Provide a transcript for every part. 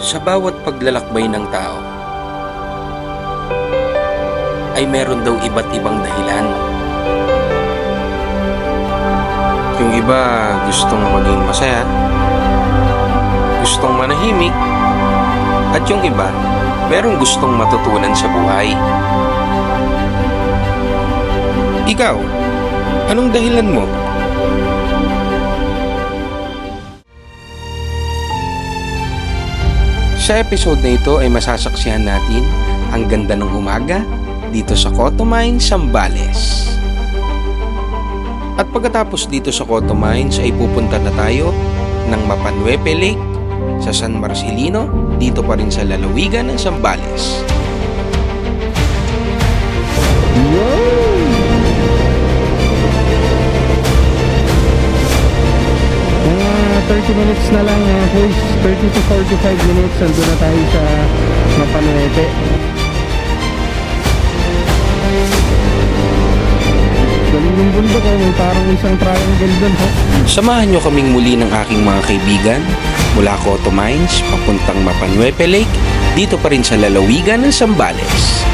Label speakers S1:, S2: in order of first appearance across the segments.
S1: Sa bawat paglalakbay ng tao, ay meron daw iba't ibang dahilan. Yung iba gustong maging masaya, gustong manahimik, at yung iba merong gustong matutunan sa buhay. Ikaw, anong dahilan mo? Sa episode na ito ay masasaksihan natin ang ganda ng umaga dito sa Cotomine, Sambales. At pagkatapos dito sa Cotomines ay pupunta na tayo ng Mapanuepe Lake sa San Marcelino dito pa rin sa lalawigan ng Sambales.
S2: 30 minutes na lang mga boys. 30 to 45 minutes. Nandun na tayo sa Mapanuete. Galing yung bundok oh. May parang isang triangle dun oh.
S1: Samahan nyo kaming muli ng aking mga kaibigan mula Coto Mines papuntang Mapanuepe Lake dito pa rin sa lalawigan ng Sambales.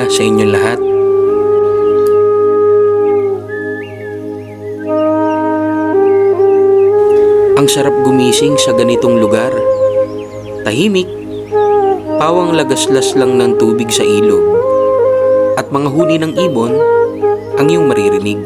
S1: Umaga sa inyong lahat. Ang sarap gumising sa ganitong lugar. Tahimik, pawang lagaslas lang ng tubig sa ilog. At mga huni ng ibon ang iyong maririnig.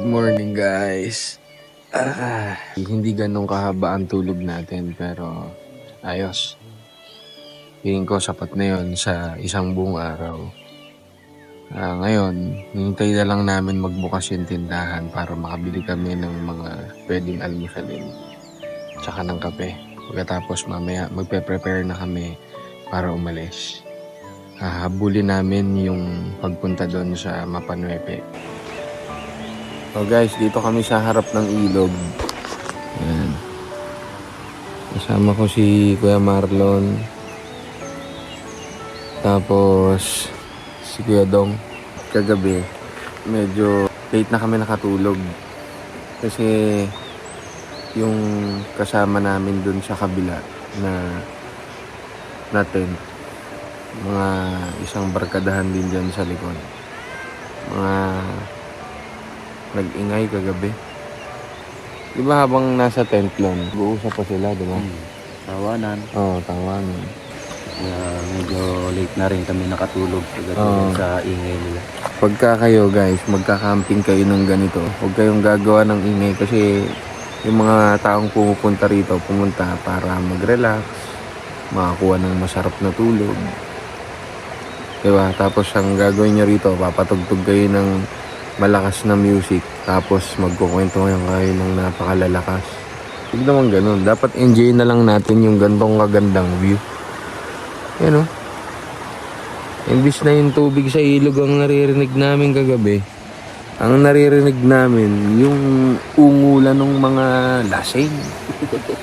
S2: Good morning guys. Ah, hindi ganun kahaba ang tulog natin pero ayos. Feeling ko sapat na yon sa isang buong araw. Ah, ngayon, hinintay na lang namin magbukas yung tindahan para makabili kami ng mga pwedeng almusalin. Tsaka ng kape. Pagkatapos mamaya magpe-prepare na kami para umalis. Hahabulin namin yung pagpunta doon sa Mapanuepe. So guys, dito kami sa harap ng ilog. Ayan. Kasama ko si Kuya Marlon. Tapos si Kuya Dong. Kagabi, medyo late na kami nakatulog. Kasi yung kasama namin dun sa kabila na na mga isang barkadahan din dyan sa likod. Mga nag-ingay kagabi. Di ba habang nasa tent lang, nag-uusap pa sila, di ba?
S3: Tawanan.
S2: Oo, oh, tawanan.
S3: Kaya medyo late na rin kami nakatulog pagdating
S2: Oo.
S3: sa ingay nila.
S2: Pagka kayo guys, magka-camping kayo ng ganito, huwag kayong gagawa ng ingay kasi yung mga taong pumupunta rito, pumunta para mag-relax, makakuha ng masarap na tulog. Diba? Tapos ang gagawin nyo rito, papatugtog kayo ng malakas na music, tapos magkukwentuhan kayo ng napakalalakas. Huwag naman ganun. Dapat enjoy na lang natin yung gantong kagandang view. Yan o. Imbis na yung tubig sa ilog ang naririnig namin kagabi, ang naririnig namin yung ungulan ng mga lasing.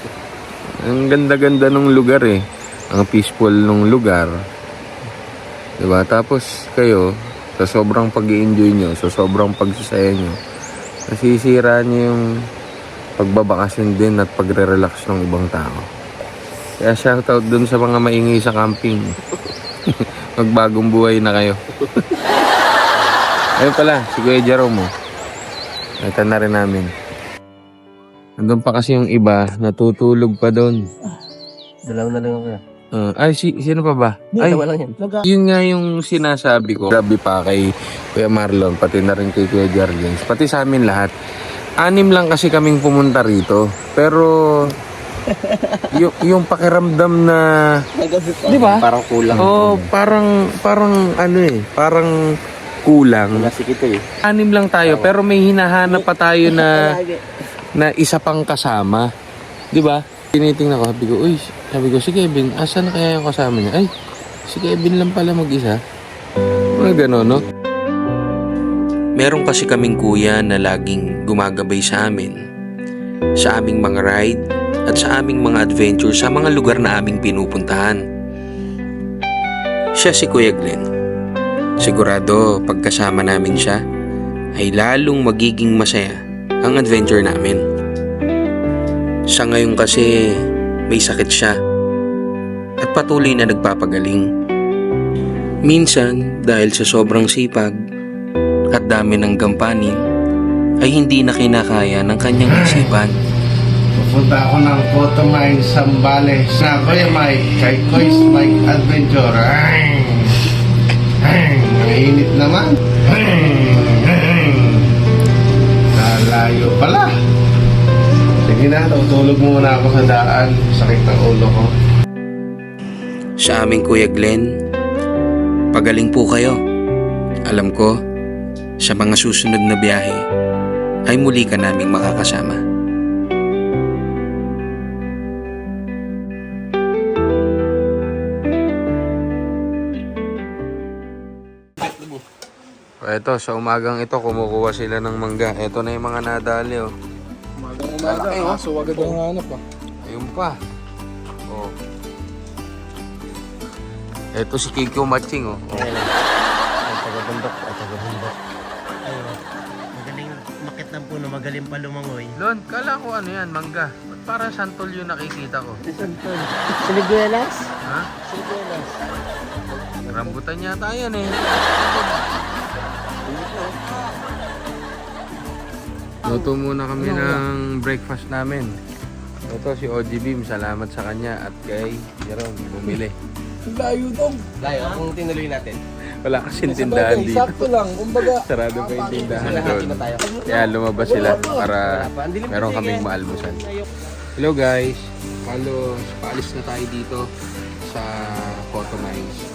S2: ang ganda-ganda ng lugar eh. ang peaceful ng lugar. 'Di ba? Tapos kayo sa sobrang pag-enjoy nyo, sa sobrang pagsasaya nyo, nasisira nyo yung pagbabakasyon din at pagre-relax ng ibang tao. Kaya shoutout dun sa mga maingay sa camping. Magbagong buhay na kayo. Ayun pala, si Kuya Jerome. oh. Nakita na rin namin. Nandun pa kasi yung iba, natutulog pa doon.
S3: Dalaw na lang ako.
S2: Uh, ay, si, sino pa ba? Ay,
S3: lang yan.
S2: yun nga yung sinasabi ko. Grabe pa kay Kuya Marlon, pati na rin kay Kuya Jarlins, pati sa amin lahat. Anim lang kasi kaming pumunta rito. Pero, yung, yung pakiramdam na... Di ba?
S3: Parang kulang.
S2: Oh, parang, parang ano eh, parang kulang.
S3: Nasi kita eh.
S2: Anim lang tayo, pero may hinahanap pa tayo na na isa pang kasama. 'Di ba? Tinitingnan ko, sabi ko, uy, sabi ko, si Kevin, asan na kaya yung kasama niya? Ay, si Kevin lang pala mag-isa. Mga gano'n, no?
S1: Meron kasi kaming kuya na laging gumagabay sa amin. Sa aming mga ride at sa aming mga adventure sa mga lugar na aming pinupuntahan. Siya si Kuya Glenn. Sigurado pagkasama namin siya ay lalong magiging masaya ang adventure namin. Sa ngayon kasi may sakit siya at patuloy na nagpapagaling. Minsan dahil sa sobrang sipag at dami ng gampanin ay hindi na kinakaya ng kanyang isipan.
S4: Pupunta ako ng Photo Mine Sambales na Kuya Mike kay Koy's Mike Adventure. Ay! Ay! Ang init naman. Ay! Ay! Nalayo pala. Sige na, tutulog muna ako sa daan. Sakit ng ulo ko.
S1: Sa aming Kuya Glenn, pagaling po kayo. Alam ko, sa mga susunod na biyahe ay muli ka naming makakasama.
S2: Ito, sa umagang ito, kumukuha sila ng mangga. Ito na yung mga nadali, oh.
S5: Umaga, kaso agad ang hanap ah.
S2: Ayun pa. Oh. Ito si Kikyo Matching, oh. oh.
S3: Tagabundok. Tagabundok.
S6: Magaling makit ng puno, magaling pa lumangoy.
S2: Lon, kala ko ano yan, mangga. Ba't parang santol yung nakikita ko?
S6: Siniguelas?
S2: Ha?
S6: Siniguelas.
S2: Rambutan yata yan eh. Luto muna kami ng breakfast namin. Ito si OG Beam, salamat sa kanya at kay Jerome, bumili.
S5: Layo dong.
S6: Layo, kung tinuloy natin.
S2: Wala kasing tindahan dito.
S5: sakto lang. Kumbaga,
S2: Sarado pa yung tindahan doon. Kaya lumabas sila para meron kaming maalmusan. Hello guys, Palos, paalis na tayo dito sa Photo Mines.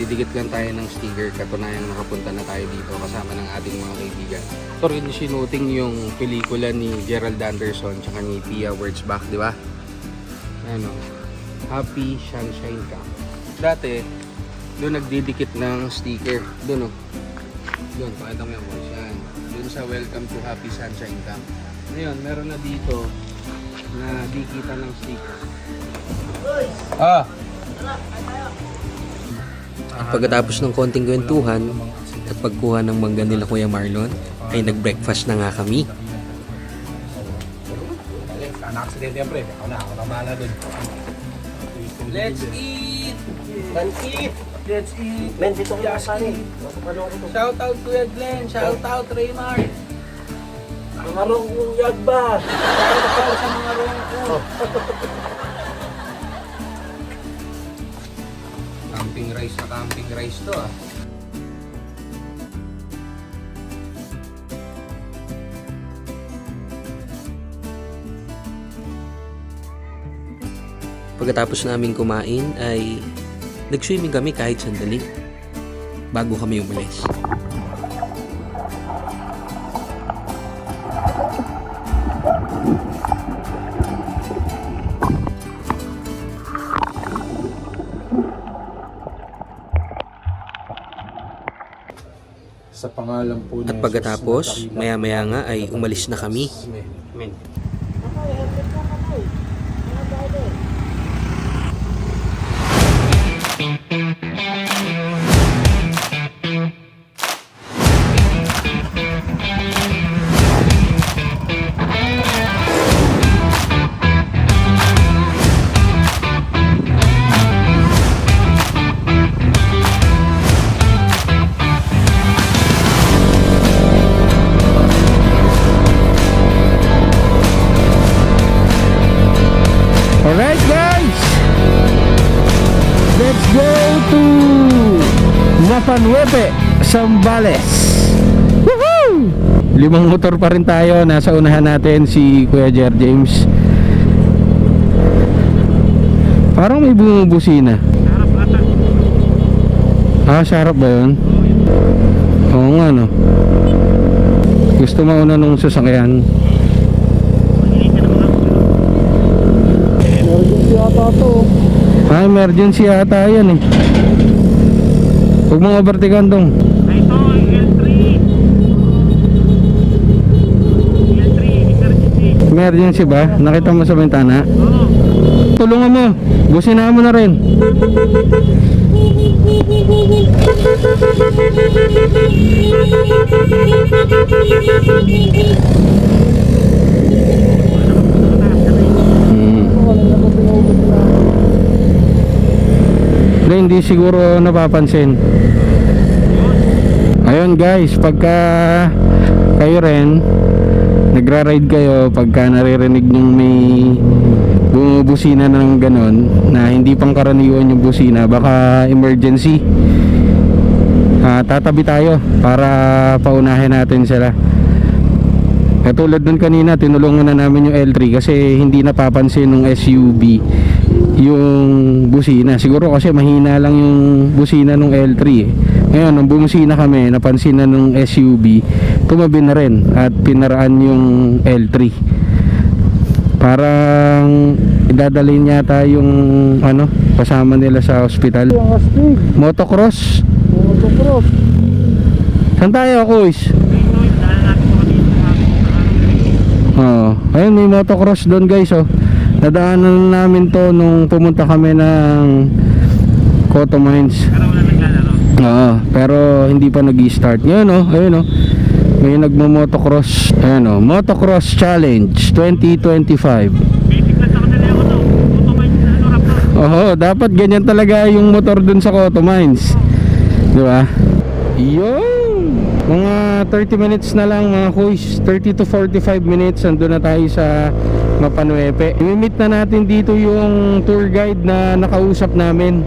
S2: Didikit lang tayo ng sticker, katunayan nakapunta na tayo dito kasama ng ating mga kaibigan. Ito rin sinuting yung pelikula ni Gerald Anderson tsaka ni Pia Wurtzbach, di ba? Ano, Happy Sunshine Camp. Dati, doon nagdidikit ng sticker. Doon oh. Doon, pakita mo yung boys. Yan. Doon sa Welcome to Happy Sunshine Camp. Ngayon, meron na dito na dikita ng sticker. Ah!
S1: Pagkatapos ng konting kwentuhan at pagkuha ng mangga nila Kuya Marlon, ay nag-breakfast na nga kami.
S6: Let's eat! Pansit! Let's eat! Men, dito ko yung kanin.
S2: Shout out Kuya Glenn! Shout out Raymar!
S6: Pangarong yung yagba!
S2: Shout out sa mga rongko! rice na camping rice to ah.
S1: Pagkatapos namin kumain ay nag-swimming kami kahit sandali bago kami umalis. At pagkatapos, maya-maya nga ay umalis na kami. Alright Mapanuepe, Sambales. Woohoo! Limang motor pa rin tayo. Nasa unahan natin si Kuya Jer James. Parang may bumubusina. Ah, sa harap ba yun? Oo nga no. Gusto mauna nung sasakyan.
S5: Emergency ata to.
S1: Ah, emergency ata yan eh. Huwag mong overtaken dong.
S7: Ito, L3. L3, emergency.
S1: Emergency ba? Nakita mo sa bintana?
S7: Oo.
S1: Tulungan mo. Businahan mo na rin. Hmm. Hindi, hindi siguro napapansin. Ayun guys, pagka kayo rin nagra-ride kayo, pagka naririnig nyong may bumubusina na ng ganon na hindi pang karaniwan yung busina, baka emergency. Ah, tatabi tayo para paunahin natin sila. Katulad nun kanina, tinulungan na namin yung L3 kasi hindi napapansin ng SUV yung busina. Siguro kasi mahina lang yung busina ng L3 eh. Ngayon, nung bumusina kami, napansin na nung SUV, tumabi na rin at pinaraan yung L3. Parang idadalhin yata yung ano, kasama nila sa hospital. Motocross.
S5: Motocross.
S1: Saan tayo, Kuis? Oo. Ayun, may motocross doon guys, oh. Nadaanan namin to nung pumunta kami ng Cotto Mines. Oo, pero hindi pa nag-start. Ngayon, oh, ayun, oh. May nagmo-motocross. Ayun, oh. Motocross Challenge 2025.
S7: Basic lang sa kanila yung ano. Ano.
S1: Oo, dapat ganyan talaga yung motor dun sa Cotto Mines. Di ba? Yun! Mga 30 minutes na lang mga kuys. 30 to 45 minutes. Andun na tayo sa Mapanuepe. Imimit na natin dito yung tour guide na nakausap namin.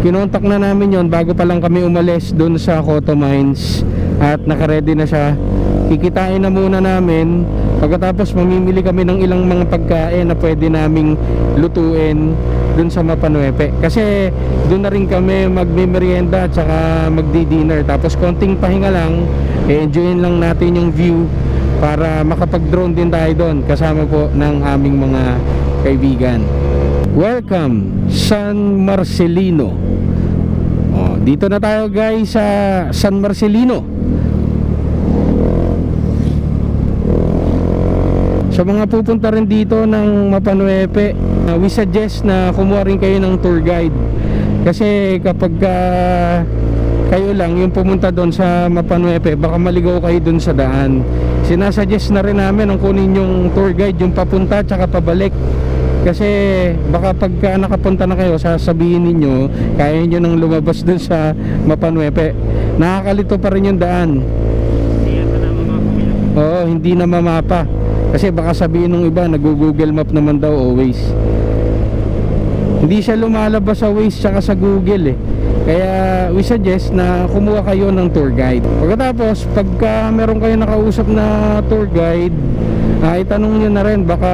S1: Kinontak na namin yon bago pa lang kami umalis dun sa Cotto Mines. At nakaredy na siya. Kikitain na muna namin. Pagkatapos mamimili kami ng ilang mga pagkain na pwede naming lutuin dun sa Mapanuepe. Kasi dun na rin kami magme-merienda at saka magdi-dinner. Tapos konting pahinga lang, enjoyin lang natin yung view para makapag-drone din tayo doon kasama po ng aming mga kaibigan. Welcome San Marcelino. Oh, dito na tayo guys sa San Marcelino. Sa mga pupunta rin dito ng Mapanuepe, uh, we suggest na kumuha rin kayo ng tour guide. Kasi kapag ah, kayo lang yung pumunta doon sa Mapanuepe, baka maligaw kayo doon sa daan. Sinasuggest na rin namin ang kunin yung tour guide, yung papunta tsaka pabalik. Kasi baka pagka nakapunta na kayo, sasabihin ninyo, kaya nyo nang lumabas doon sa Mapanuepe. Nakakalito pa rin yung daan. Oo, hindi na mamapa. Kasi baka sabihin ng iba, nag-google map naman daw always. Hindi siya lumalabas sa Waze tsaka sa Google eh. Kaya we suggest na kumuha kayo ng tour guide. Pagkatapos, pagka meron kayo nakausap na tour guide, ah, itanong nyo na rin, baka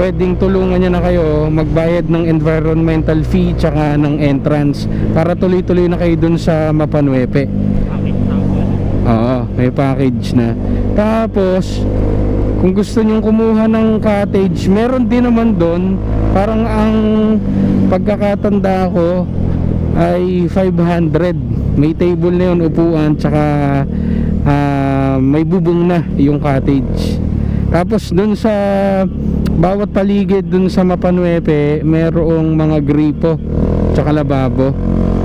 S1: pwedeng tulungan niya na kayo magbayad ng environmental fee tsaka ng entrance para tuloy-tuloy na kayo dun sa Mapanuepe. Oo, may package na. Tapos, kung gusto nyong kumuha ng cottage, meron din naman doon. Parang ang pagkakatanda ko ay 500. May table na yun, upuan, tsaka ah, may bubong na yung cottage. Tapos doon sa bawat paligid doon sa Mapanuepe, merong mga gripo, tsaka lababo.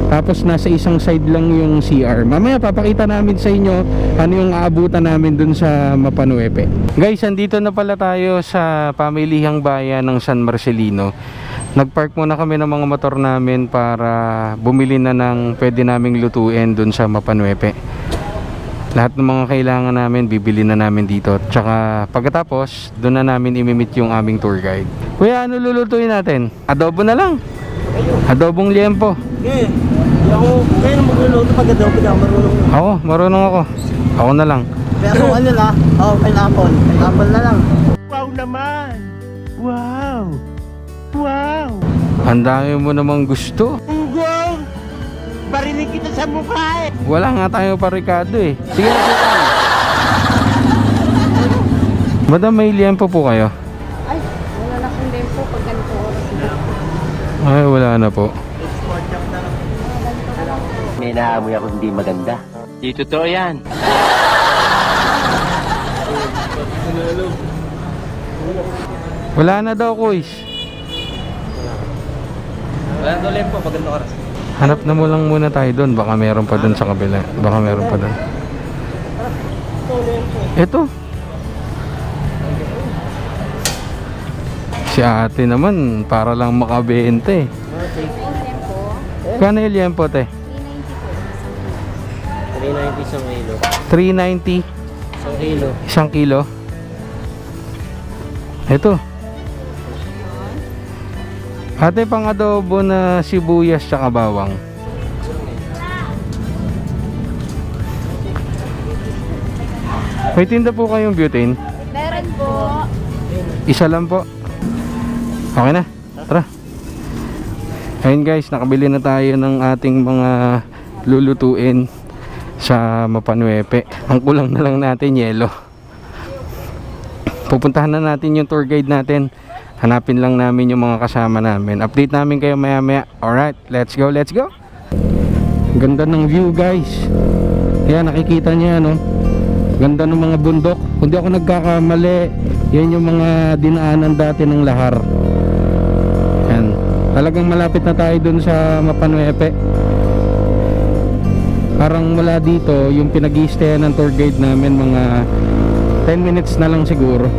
S1: Tapos nasa isang side lang yung CR. Mamaya papakita namin sa inyo ano yung aabutan namin dun sa Mapanuepe. Guys, andito na pala tayo sa pamilihang bayan ng San Marcelino. Nagpark muna kami ng mga motor namin para bumili na ng pwede naming lutuin dun sa Mapanuepe. Lahat ng mga kailangan namin, bibili na namin dito. Tsaka pagkatapos, doon na namin imimit yung aming tour guide. Kuya, ano lulutuin natin? Adobo na lang. Adobong liempo.
S6: Okay. Hindi ako, kayo na magluluto pag daw pinakamarunong.
S1: Ako, marunong ako. Ako na lang.
S6: Pero ano na, oh, pineapple. Pineapple na lang.
S8: Wow naman! Wow! Wow!
S1: Ang dami mo namang gusto.
S8: Ugong! Barinig kita sa mukha eh!
S1: Wala nga tayo parikado eh. Sige na tayo. Madam, may liempo po kayo?
S9: Ay, wala na kong tempo pag ganito oras.
S1: Ay, wala na po.
S6: May naamoy ako hindi maganda.
S8: Di totoo yan!
S1: Wala na daw, kuys.
S6: Wala na po pag oras.
S1: Hanap na mo lang muna tayo doon. Baka meron pa doon sa kabila. Baka meron pa doon. Ito. Si ate naman, para lang makabente. eh. Kano yung liempo, te?
S6: 390 isang kilo.
S1: 390,
S6: Isang kilo.
S1: isang kilo. Ito. Ate, pang adobo na sibuyas tsaka bawang. May tinda po kayong butane?
S9: Meron po.
S1: Isa lang po. Okay na. Tara. Ayun guys, nakabili na tayo ng ating mga lulutuin sa Mapanuepe. Ang kulang na lang natin yelo. Pupuntahan na natin yung tour guide natin. Hanapin lang namin yung mga kasama namin. Update namin kayo maya maya. Alright, let's go, let's go. Ganda ng view guys. Ayan, nakikita niya no. Ganda ng mga bundok. Kung di ako nagkakamali, yan yung mga dinaanan dati ng lahar. Yan. Talagang malapit na tayo dun sa Mapanuepe. Parang wala dito, yung pinag ng tour guide namin mga 10 minutes na lang siguro.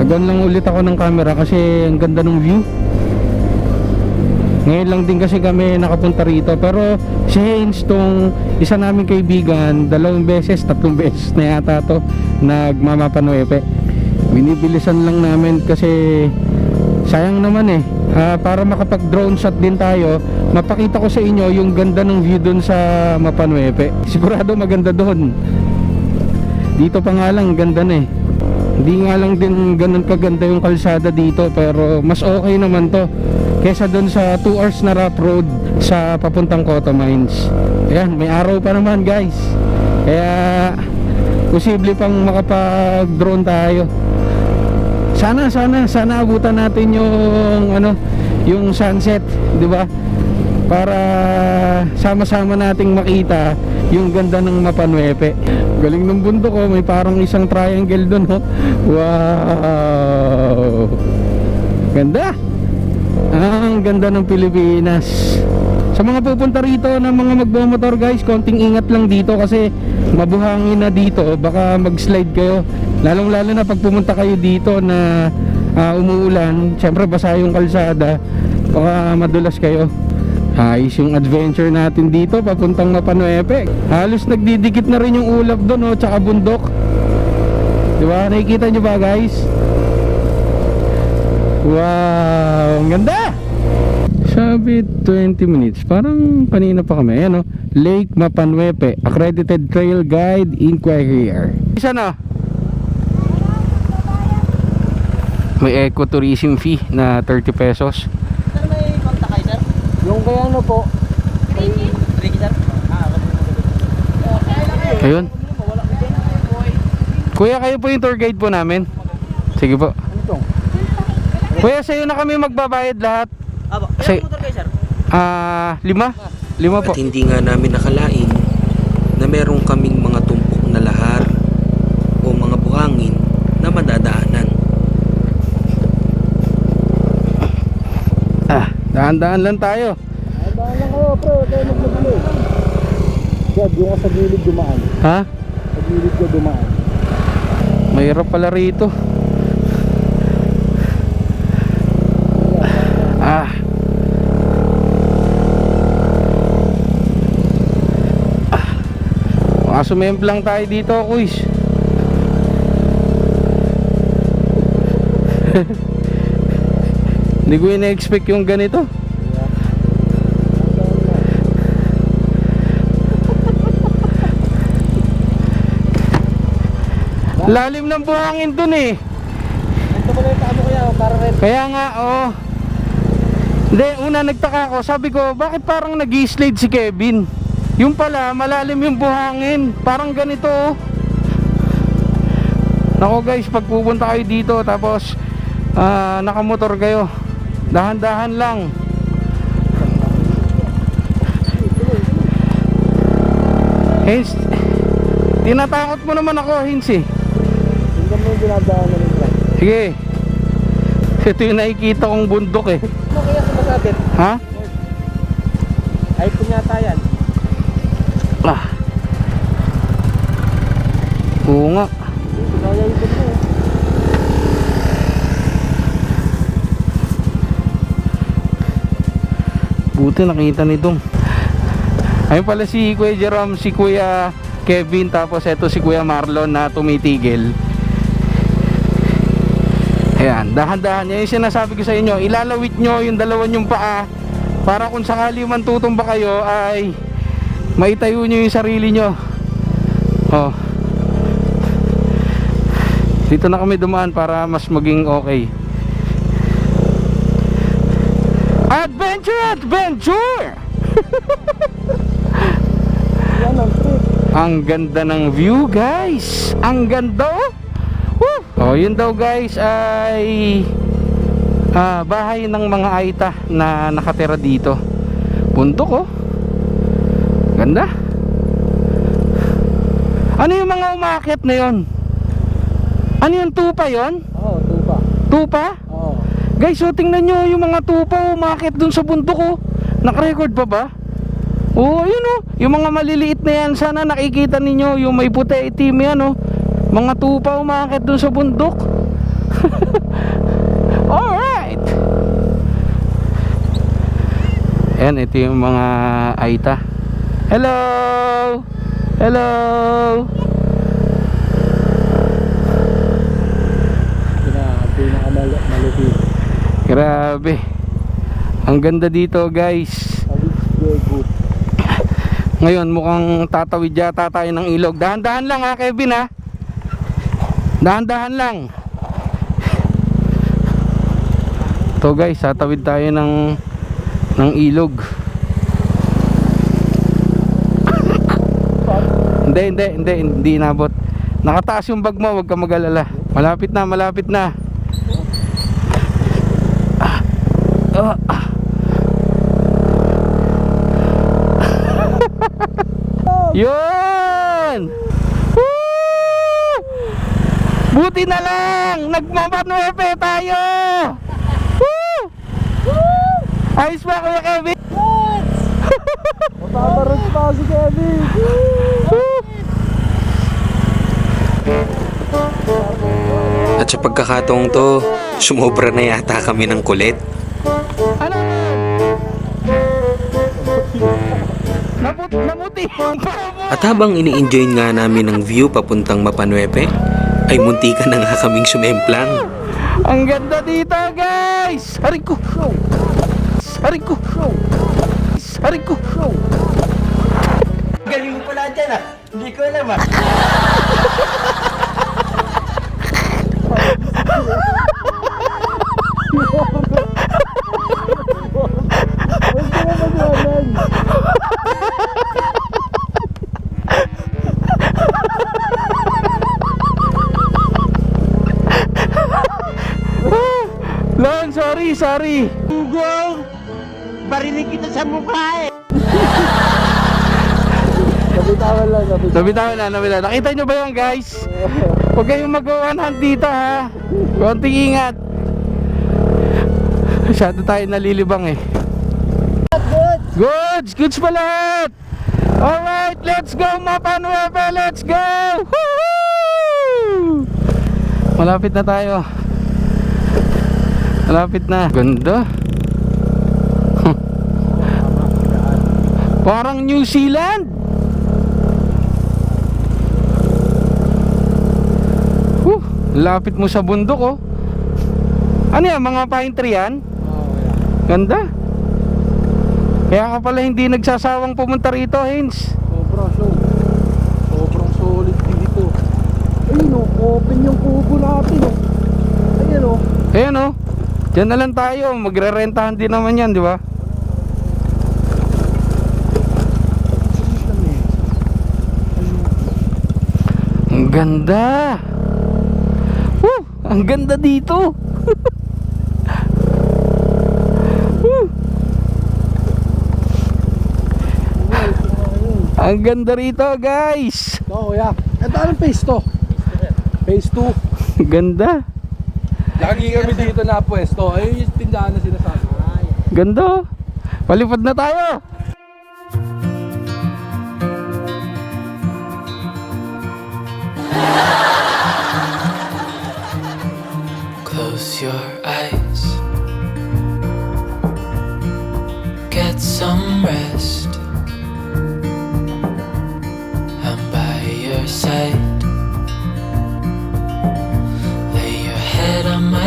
S1: Nag-on lang ulit ako ng camera kasi ang ganda ng view. Ngayon lang din kasi kami nakapunta rito. Pero si Haynes tong isa naming kaibigan dalawang beses, tatlong beses na yata to nagmamapanuepe. Binibilisan lang namin kasi sayang naman eh. Ah, para makapag drone shot din tayo mapakita ko sa inyo yung ganda ng view dun sa Mapanuepe. Sigurado maganda doon dito pa nga lang ganda na eh hindi nga lang din ganun kaganda yung kalsada dito pero mas okay naman to kesa doon sa 2 hours na rough road sa papuntang Cotto Mines. Ayan may araw pa naman guys. Kaya posible pang makapag drone tayo. Sana sana sana abutan natin yung ano yung sunset di ba? Para sama-sama nating makita yung ganda ng Mapanuepe galing ng bundok oh. May parang isang triangle doon oh. Wow. Ganda. Ang ganda ng Pilipinas. Sa mga pupunta rito ng mga magbomotor guys konting ingat lang dito kasi mabuhangin na dito. Baka mag slide kayo. Lalong lalo na pag pumunta kayo dito na ah, umuulan. Syempre basa yung kalsada. Baka madulas kayo ayos yung adventure natin dito papuntang Mapanuepe. Halos nagdidikit na rin yung ulap doon oh, tsaka bundok. Di ba? Nakikita nyo ba guys? Wow ang ganda! Sabi 20 minutes. Parang kanina pa kami ayan oh Lake Mapanuepe accredited trail guide inquiry here isa na. May ecotourism fee na 30 pesos
S6: Sir, may kontak kayo, sir?
S1: Yung kaya ano po?
S6: Ah,
S1: ayun. Kuya kayo po yung tour guide po namin. Sige po. Kuya sa'yo na kami magbabayad lahat.
S6: Aba, ilang motor kayo, sir?
S1: ah lima. Lima po.
S2: At hindi nga namin nakalain na meron kaming mga tumpok na lahar o mga buhangin na madadaanan.
S1: ah dahan-dahan lang tayo
S5: Daan lang kayo, pre. Kayo maglaglo. Dad, yung sa gilid dumaan.
S1: ha
S5: Sa gilid ka dumaan.
S1: mahirap pala rito ah Ah, sumemplang tayo dito, kuis. Hindi ko ina-expect yung ganito. Lalim ng buhangin dun eh.
S6: Ito ko na yung mo kaya, para rin.
S1: Kaya nga, oo. Hindi, una nagtaka ako. Sabi ko, bakit parang nag slide si Kevin? Yung pala, malalim yung buhangin. Parang ganito, oh. Nako guys, pag pupunta kayo dito, tapos ah, nakamotor kayo, dahan-dahan lang. Hins, tinatakot mo naman ako, Hins eh.
S6: Tingnan mo yung na rin.
S1: Sige. Ito yung nakikita kong bundok eh.
S6: Ano kaya sumasabit?
S1: Ha?
S6: iPhone yata yan.
S1: Ah. Oo nga.
S6: Kaya yung mo.
S1: Buti nakita nitong. Ayun pala si Kuya Jerome, si Kuya Kevin, tapos eto si Kuya Marlon na tumitigil. Ayan, dahan-dahan. Yan yung sinasabi ko sa inyo. Ilalawit nyo yung dalawa nyong paa para kung sakali man tutumba kayo ay maitayo nyo yung sarili nyo. Oh. Dito na kami dumaan para mas maging okay. Adventure! Adventure!
S6: Yan ang
S1: ganda ng view guys Ang ganda oh Woo! Oh yun daw guys ay ah, Bahay ng mga Aita Na nakatira dito Puntok oh Ganda Ano yung mga umakyat na yon? Ano yung tupa yon?
S6: Oo, tupa.
S1: Tupa?
S6: Oo.
S1: Guys, so tingnan nyo yung mga tupa umakit dun sa bundok oh. Naka-record pa ba? Oo, oh, yun oh. Yung mga maliliit na yan, sana nakikita ninyo yung may puti itim yan oh. Mga tupa umakit dun sa bundok. Alright. Ayan, ito yung mga Aita. Hello! Hello! Grabe. Ang ganda dito guys. Ngayon mukhang tatawid yata tayo ng ilog. Dahan-dahan lang ha Kevin ha. Dahan-dahan lang. To guys, tatawid tayo ng ng ilog. hindi, hindi, hindi, hindi inabot. Nakataas yung bag mo, huwag ka mag-alala. Malapit na, malapit na. Ah. Ah. Ah. Yun! Woo! Buti na lang! Nagmamanwepe tayo! Woo! Ayos ba Kuya Kevin?
S6: Mapaparod pa si Kevin.
S1: At sa pagkakataong to, sumobra na yata kami ng kulit. Ano? At habang ini-enjoy nga namin ang view papuntang Mapanuepe, ay muntika na nga kaming sumemplang. Ang ganda dito guys! Aray ko! Aray ko! Aray ko!
S6: Galing mo pala dyan ah. Hindi ko alam ah.
S1: Lon, sorry, sorry.
S6: Ugong! Barinig kita sa mukha eh. Nabitawan lang, nabitawan.
S1: Nabitawan na, nabitawan. Nakita nyo ba yan guys? Huwag kayong mag-one hand dito ha. Konting ingat. Masyado tayo nalilibang eh.
S6: Good!
S1: Goods! Goods pa lahat! Alright, let's go Mapa Nueva! Let's go! Woohoo! Malapit na tayo. Malapit na. Ganda. Parang New Zealand. Huh, lapit mo sa bundok oh. Ano yan, mga pine tree yan? Ganda. Kaya ka pala hindi nagsasawang pumunta rito, Hins.
S5: Sobrang show. Sobrang solid dito. Ayun oh, open yung kubo natin oh. Ayun oh.
S1: Ayun oh. Diyan na lang tayo. Magre-rentahan din naman yan, di ba? Ang ganda. Woo! Ang ganda dito. Ang ganda rito, guys.
S5: Ito kuya. Ito anong phase to? Phase 2.
S1: Ganda.
S5: Lagi kami dito na pwesto. Ayun yung tindahan na sinasabi.
S1: Ganda. oh. Palipad na tayo.
S10: Close your eyes. Get some rest. I'm by your side.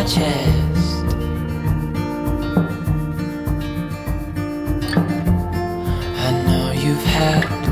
S10: Chest. I know you've had